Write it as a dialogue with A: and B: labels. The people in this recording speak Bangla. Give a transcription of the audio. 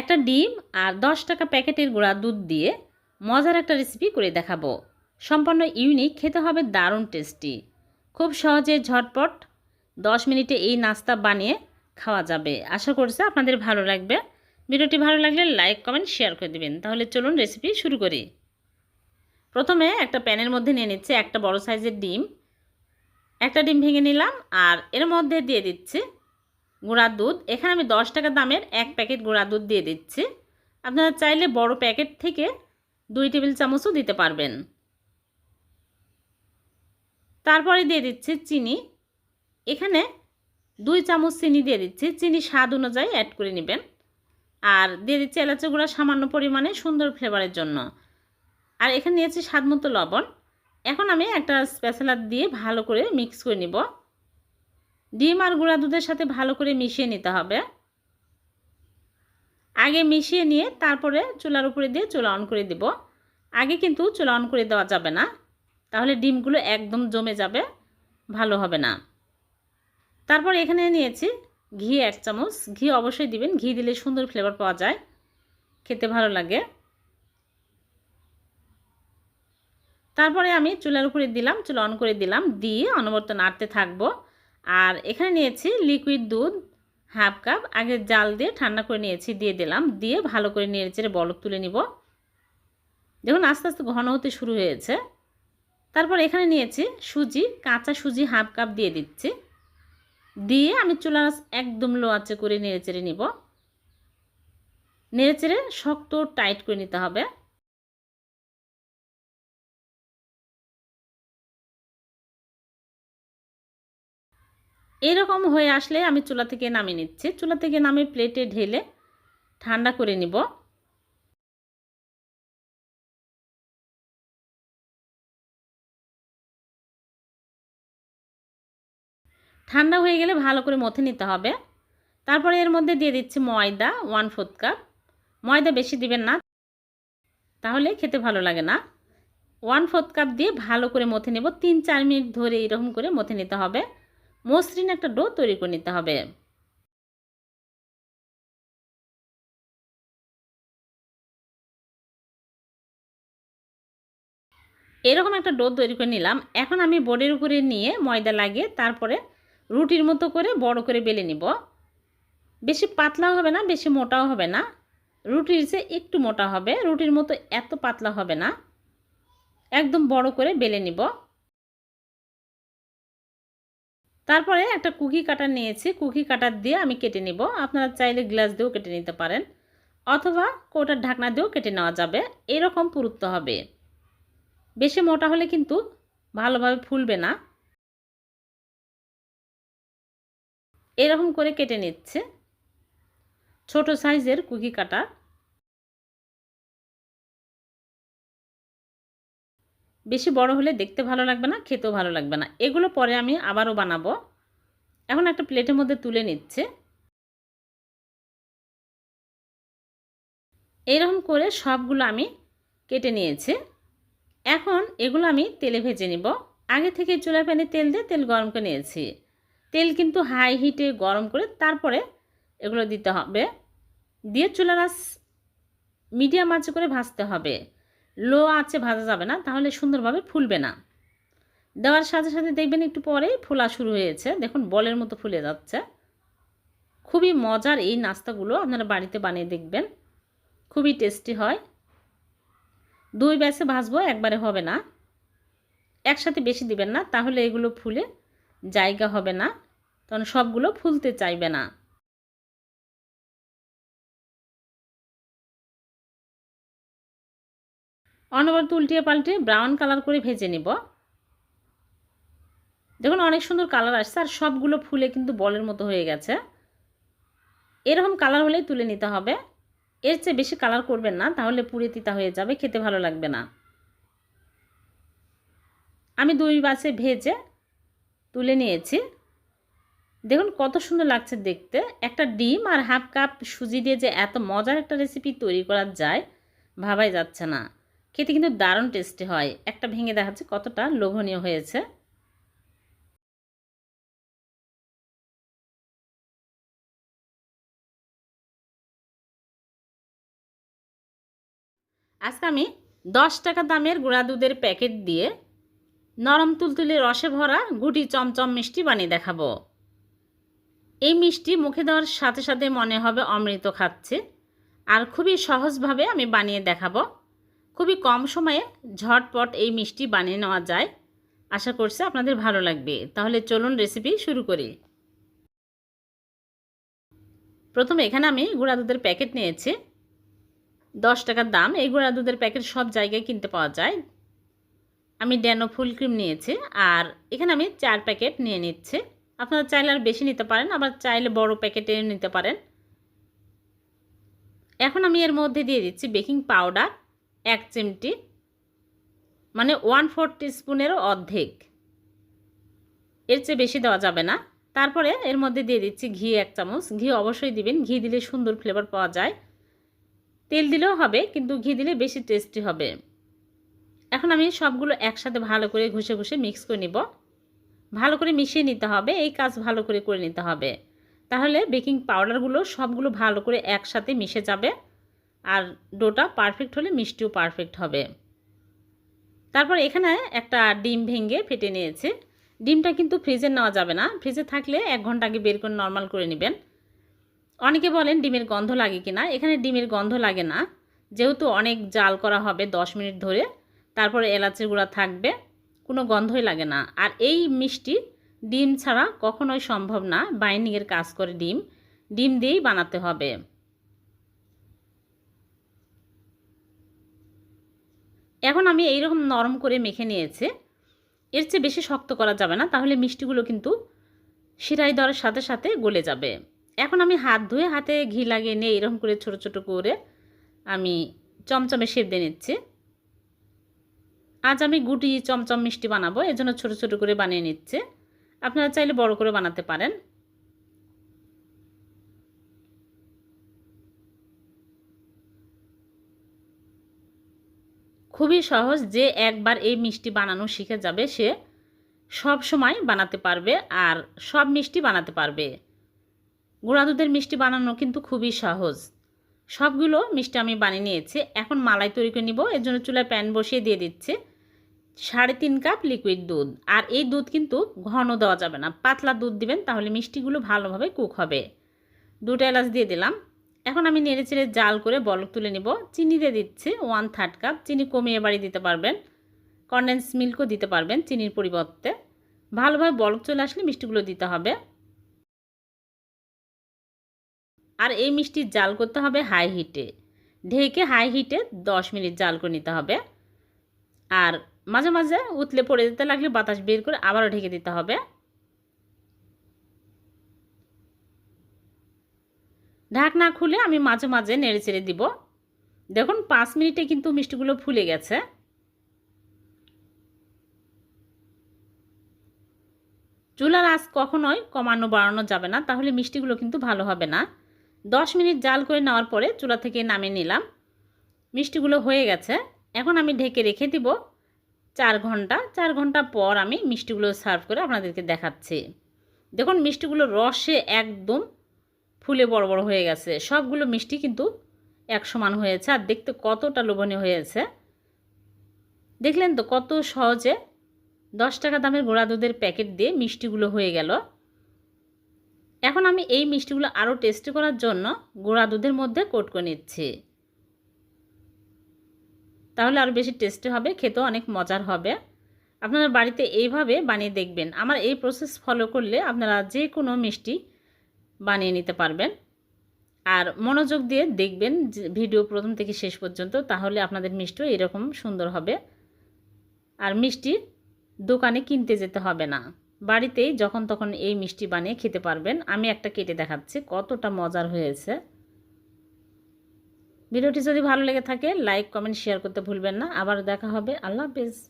A: একটা ডিম আর দশ টাকা প্যাকেটের গুঁড়া দুধ দিয়ে মজার একটা রেসিপি করে দেখাবো। সম্পূর্ণ ইউনিক খেতে হবে দারুণ টেস্টি খুব সহজে ঝটপট দশ মিনিটে এই নাস্তা বানিয়ে খাওয়া যাবে। আশা করছি আপনাদের ভালো লাগবে। ভিডিওটি ভালো লাগলে লাইক কমেন্ট শেয়ার করে দেবেন। তাহলে চলুন রেসিপি শুরু করি। প্রথমে একটা প্যানের মধ্যে নিয়ে নিচ্ছে একটা বড় সাইজের ডিম। একটা ডিম ভেঙে নিলাম আর এর মধ্যে দিয়ে দিচ্ছি গুঁড়া দুধ। এখানে আমি দশ টাকা দামের এক প্যাকেট গুঁড়া দুধ দিয়ে দিচ্ছি। আপনারা চাইলে বড় প্যাকেট থেকে দুই টেবিল চামচও দিতে পারবেন। তারপরে দিয়ে দিচ্ছি চিনি। এখানে দুই চামচ চিনি দিয়ে দিচ্ছি। চিনি স্বাদ অনুযায়ী অ্যাড করে নেবেন। আর দিয়ে দিচ্ছি এলাচি গুঁড়া সামান্য পরিমাণে সুন্দর ফ্লেভারের জন্য। আর এখানে নিয়েছি স্বাদ মতো লবণ। এখন আমি একটা স্পেশালার দিয়ে ভালো করে মিক্স করে নিব। ডিম আর গুঁড়া দুধের সাথে ভালো করে মিশিয়ে নিতে হবে। আগে মিশিয়ে নিয়ে তারপরে চুলার উপরে দিয়ে চুলা অন করে দিব। আগে কিন্তু চুলা অন করে দেওয়া যাবে না। তাহলে ডিমগুলো একদম জমে যাবে, ভালো হবে না। তারপর এখানে নিয়েছি ঘি এক চামচ। ঘি অবশ্যই দিবেন, ঘি দিলে সুন্দর ফ্লেভার পাওয়া যায়, খেতে ভালো লাগে। তারপরে আমি চুলার উপরে দিলাম, চুলা অন করে দিলাম, দিয়ে অনবর্ত নাড়তে থাকব। আর এখানে নিয়েছি লিকুইড দুধ হাফ কাপ আগে জাল দিয়ে ঠান্ডা করে নিয়েছি, দিয়ে দিলাম, দিয়ে ভালো করে নেড়ে বলক তুলে নিব। দেখুন, আস্তে আস্তে ঘন হতে শুরু হয়েছে। তারপর এখানে নিয়েছি সুজি, কাঁচা সুজি হাফ কাপ দিয়ে দিচ্ছি। দিয়ে আমি চুলা একদম লো আঁচে করে নেড়ে চেড়ে নিব। নেড়ে চেড়ে শক্ত টাইট করে নিতে হবে। এরকম হয়ে আসলে আমি চুলা থেকে নামিয়ে নিচ্ছি। চুলা থেকে নামিয়ে প্লেটে ঢেলে ঠান্ডা করে নিব। ঠান্ডা হয়ে গেলে ভালো করে মথে নিতে হবে। তারপরে এর মধ্যে দিয়ে দিচ্ছি ময়দা, ওয়ান ফোর্থ কাপ। ময়দা বেশি দিবেন না, তাহলে খেতে ভালো লাগে না। ওয়ান ফোর্থ কাপ দিয়ে ভালো করে মথে নেব। তিন চার মিনিট ধরে এরকম করে মথে নিতে হবে। মসৃণ একটা ডো তৈরি করে নিতে হবে। এরকম একটা ডো তৈরি করে নিলাম। এখন আমি বোর্ডের উপরে নিয়ে ময়দা লাগিয়ে তারপরে রুটির মতো করে বড় করে বেলে নিব। বেশি পাতলাও হবে না, বেশি মোটাও হবে না। রুটির চেয়ে একটু মোটা হবে, রুটির মতো এত পাতলা হবে না। একদম বড় করে বেলে নিব। তারপরে একটা কুকি কাটার নিয়েছি। কুকি কাটার দিয়ে আমি কেটে নিব। আপনারা চাইলে গ্লাস দিয়েও কেটে নিতে পারেন। অথবা কোটার ঢাকনা দিয়েও কেটে নেওয়া যাবে। এরকম পুরুত্ব হবে। বেশি মোটা হলে কিন্তু ভালোভাবে ফুলবে না। এরকম করে কেটে নিচ্ছে। ছোট সাইজের কুকি কাটার বেশি বড় হলে দেখতে ভালো লাগবে না, খেতেও ভালো লাগবে না। এগুলো পরে আমি আবারও বানাবো। এখন একটা প্লেটের মধ্যে তুলে নিচ্ছে। এরকম করে সবগুলো আমি কেটে নিয়েছি। এখন এগুলো আমি তেলে ভেজে নিব। আগে থেকে চুলা প্যানে তেল দিয়ে তেল গরম করে নিয়েছি। তেল কিন্তু হাই হিটে গরম করে তারপরে এগুলো দিতে হবে। দিয়ে চুলা আঁচ মিডিয়াম আঁচে করে ভাজতে হবে। লো আছে, ভাজা যাবে না, তাহলে সুন্দরভাবে ফুলবে না। দেওয়ার সাথে সাথে দেখবেন একটু পরেই ফোলা শুরু হয়েছে। দেখুন, বলের মতো ফুলে যাচ্ছে। খুবই মজার এই নাস্তাগুলো আপনারা বাড়িতে বানিয়ে দেখবেন। খুবই টেস্টি হয়। দুই ব্যাসে ভাজবো, একবারে হবে না। একসাথে বেশি দিবেন না, তাহলে এগুলো ফুলে জায়গা হবে না। তখন সবগুলো ফুলতে চাইবে না। অনবরত উল্টিয়ে পাল্টে ব্রাউন কালার করে ভেজে নিব। দেখুন অনেক সুন্দর কালার আসছে আর সবগুলো ফুলে কিন্তু বলের মতো হয়ে গেছে। এরকম কালার হলেই তুলে নিতে হবে। এর চেয়ে বেশি কালার করবেন না, তাহলে পুড়ে তিতা হয়ে যাবে, খেতে ভালো লাগবে না। আমি দুই বাসে ভেজে তুলে নিয়েছি। দেখুন কত সুন্দর লাগছে দেখতে। একটা ডিম আর হাফ কাপ সুজি দিয়ে যে এত মজার একটা রেসিপি তৈরি করা যায়, ভাবাই যাচ্ছে না। খেতে কিন্তু দারুণ টেস্টি হয়। একটা ভেঙে দেখাচ্ছে কতটা লোভনীয় হয়েছে। আজকে আমি দশ টাকা দামের গুঁড়া দুধের প্যাকেট দিয়ে নরম তুলতুলে রসে ভরা গুটি চমচম মিষ্টি বানিয়ে দেখাবো। এই মিষ্টি মুখে দেওয়ার সাথে সাথে মনে হবে অমৃত খাচ্ছে। আর খুবই সহজভাবে আমি বানিয়ে দেখাবো। খুবই কম সময়ে ঝটপট এই মিষ্টি বানিয়ে নেওয়া যায়। আশা করছি আপনাদের ভালো লাগবে। তাহলে চলুন রেসিপি শুরু করি। প্রথমে এখানে আমি গুঁড়া দুধের প্যাকেট নিয়েছি। দশ টাকার দাম। এই গুঁড়া দুধের প্যাকেট সব জায়গায় কিনতে পাওয়া যায়। আমি ড্যানো ফুল ক্রিম নিয়েছি আর এখানে আমি চার প্যাকেট নিয়ে নিচ্ছি। আপনারা চাইলে আর বেশি নিতে পারেন, আবার চাইলে বড় প্যাকেটে নিতে পারেন। এখন আমি এর মধ্যে দিয়ে দিচ্ছি বেকিং পাউডার। এক চিমটি মানে ওয়ান ফোর স্পুনেরও অর্ধেক। এর চেয়ে বেশি দেওয়া যাবে না। তারপরে এর মধ্যে দিয়ে দিচ্ছি ঘি এক চামচ। ঘি অবশ্যই দিবেন। ঘি দিলে সুন্দর ফ্লেভার পাওয়া যায়। তেল দিলেও হবে, কিন্তু ঘি দিলে বেশি টেস্টি হবে। এখন আমি সবগুলো একসাথে ভালো করে ঘষে ঘষে মিক্স করে নিব। ভালো করে মিশিয়ে নিতে হবে। এই কাজ ভালো করে করে নিতে হবে। তাহলে বেকিং পাউডারগুলো সবগুলো ভালো করে একসাথে মিশে যাবে। আর ডোটা পারফেক্ট হলে মিষ্টিও পারফেক্ট হবে। তারপর এখানে একটা ডিম ভেঙে ফেটে নিয়েছে। ডিমটা কিন্তু ফ্রিজে নেওয়া যাবে না। ফ্রিজে থাকলে এক ঘণ্টা আগে বের করে নর্মাল করে নেবেন। অনেকে বলেন ডিমের গন্ধ লাগে কি না এখানে ডিমের গন্ধ লাগে না। যেহেতু অনেক জাল করা হবে দশ মিনিট ধরে। তারপরে এলাচের গুঁড়া থাকবে। কোনো গন্ধই লাগে না। আর এই মিষ্টি ডিম ছাড়া কখনোই সম্ভব না। বাইন্ডিংয়ের কাজ করে ডিম। ডিম দিয়েই বানাতে হবে। এখন আমি এইরকম নরম করে মেখে নিয়েছি। এর চেয়ে বেশি শক্ত করা যাবে না, তাহলে মিষ্টিগুলো কিন্তু সিরাই দেওয়ার সাথে সাথে গলে যাবে। এখন আমি হাত ধুয়ে হাতে ঘি লাগিয়ে নিয়ে এরকম করে ছোট ছোট করে আমি চমচমে শেপ দিয়ে নিচ্ছি। আজ আমি গুটি চমচম মিষ্টি বানাবো, এজন্য ছোট ছোট করে বানিয়ে নিচ্ছে। আপনারা চাইলে বড় করে বানাতে পারেন। খুবই সহজ যে একবার এই মিষ্টি বানানো শিখে যাবে সে সব সময় বানাতে পারবে আর সব মিষ্টি বানাতে পারবে। গুঁড়া দুধের মিষ্টি বানানো কিন্তু খুবই সহজ। সবগুলো মিষ্টি আমি বানিয়ে নিয়েছি। এখন মালাই তৈরি করে নিব। এর জন্য চুলায় প্যান বসিয়ে দিয়ে দিচ্ছে সাড়ে তিন কাপ লিকুইড দুধ। আর এই দুধ কিন্তু ঘন দেওয়া যাবে না। পাতলা দুধ দিবেন তাহলে মিষ্টিগুলো ভালোভাবে কুক হবে। দুটো এলাচ দিয়ে দিলাম। এখন আমি নেড়ে চেড়ে জাল করে বলক তুলে নিব। চিনি দিয়ে দিচ্ছি ওয়ান থার্ড কাপ। চিনি কমিয়ে বাড়ি দিতে পারবেন। কন্ডেন্স মিল্কও দিতে পারবেন চিনির পরিবর্তে। ভালোভাবে বলক চলে আসলে মিষ্টিগুলো দিতে হবে। আর এই মিষ্টি জাল করতে হবে হাই হিটে। ঢেকে হাই হিটে দশ মিনিট জাল করে নিতে হবে। আর মাঝে মাঝে উতলে পড়ে যেতে লাগলে বাতাস বের করে আবারও ঢেকে দিতে হবে। ঢাকনা খুলে আমি মাঝে মাঝে নেড়ে চেড়ে দিব। দেখুন, পাঁচ মিনিটে কিন্তু মিষ্টিগুলো ফুলে গেছে। চুলার আঁচ কখনোই কমানো বাড়ানো যাবে না, তাহলে মিষ্টিগুলো কিন্তু ভালো হবে না। দশ মিনিট জাল করে নেওয়ার পরে চুলা থেকে নামিয়ে নিলাম। মিষ্টিগুলো হয়ে গেছে। এখন আমি ঢেকে রেখে দিব চার ঘণ্টা। চার ঘণ্টা পর আমি মিষ্টিগুলো সার্ভ করে আপনাদেরকে দেখাচ্ছি। দেখুন, মিষ্টিগুলো রসে একদম ফুলে বড় বড় হয়ে গেছে। সবগুলো মিষ্টি কিন্তু এক সমান হয়েছে। আর দেখতে কতটা লোভনীয় হয়েছে। দেখলেন তো কত সহজে দশ টাকা দামের গোড়া দুধের প্যাকেট দিয়ে মিষ্টিগুলো হয়ে গেল। এখন আমি এই মিষ্টিগুলো আরও টেস্টি করার জন্য গোড়া দুধের মধ্যে কোট করে নিচ্ছি। তাহলে আরও বেশি টেস্টি হবে, খেতেও অনেক মজার হবে। আপনারা বাড়িতে এইভাবে বানিয়ে দেখবেন। আমার এই প্রসেস ফলো করলে আপনারা যে কোনো মিষ্টি বানিয়ে নিতে পারবেন। আর মনোযোগ দিয়ে দেখবেন ভিডিও প্রথম থেকে শেষ পর্যন্ত, তাহলে আপনাদের মিষ্টিও এরকম সুন্দর হবে। আর মিষ্টি দোকানে কিনতে যেতে হবে না। বাড়িতেই যখন তখন এই মিষ্টি বানিয়ে খেতে পারবেন। আমি একটা কেটে দেখাচ্ছি, কতটা মজার হয়েছে। ভিডিওটি যদি ভালো লেগে থাকে, লাইক, কমেন্ট, শেয়ার করতে ভুলবেন না। আবার দেখা হবে। আল্লাহ হাফেজ।